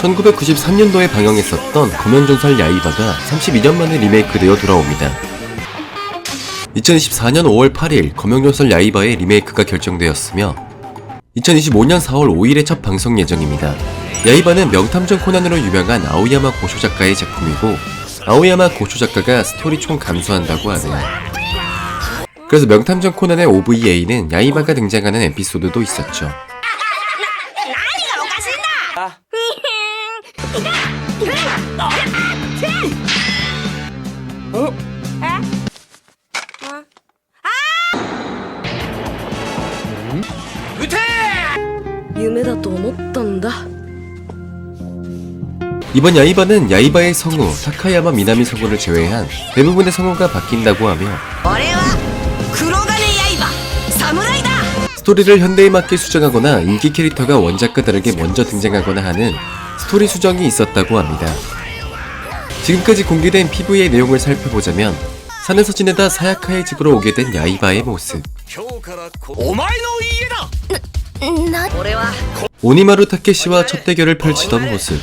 1993년도에 방영했었던 검연전설 야이바가 32년 만에 리메이크되어 돌아옵니다. 2024년 5월 8일 검연전설 야이바의 리메이크가 결정되었으며 2025년 4월 5일에 첫 방송 예정입니다. 야이바는 명탐정 코난으로 유명한 아오야마 고쇼 작가의 작품이고 아오야마 고쇼 작가가 스토리 총 감수한다고 하네요. 그래서 명탐정 코난의 OVA는 야이바가 등장하는 에피소드도 있었죠. 夢だと思ったんだ 이번 야이바는 야이바의 성우 타카야마 미나미 성우를 제외한 대부분의 성우가 바뀐다고 하며 俺は黒金刃侍だ 스토리를 현대에 맞게 수정하거나 인기 캐릭터가 원작과 다르게 먼저 등장하거나 하는 스토리 수정이 있었다고 합니다. 지금까지 공개된 PV의 내용을 살펴보자면 산에서 지내다 사야카의 집으로 오게 된 야이바의 모습 お前の家だ俺は 음, 오니마루 타케시와 첫 대결을 펼치던 모습.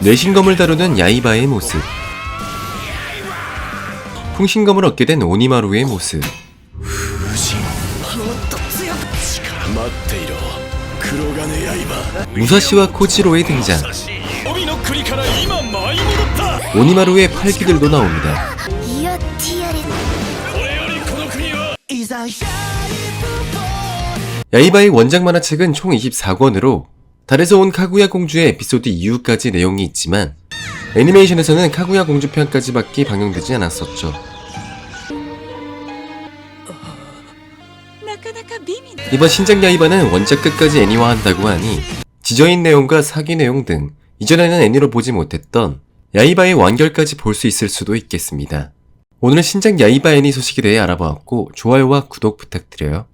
뇌신검을 다루는 야이바의 모습. 풍신검을 얻게 된 오니마루의 모습. 무사시와 코지로의 등장. 오니마루의 팔기들도 나옵니다. 야이바의 원작 만화책은 총 24권으로 달에서 온 카구야 공주의 에피소드 이후까지 내용이 있지만 애니메이션에서는 카구야 공주 편까지밖에 방영되지 않았었죠. 이번 신작 야이바는 원작 끝까지 애니화한다고 하니 지저인 내용과 사기 내용 등 이전에는 애니로 보지 못했던 야이바의 완결까지 볼 수 있을 수도 있겠습니다. 오늘은 신작 야이바 애니 소식에 대해 알아보았고 좋아요와 구독 부탁드려요.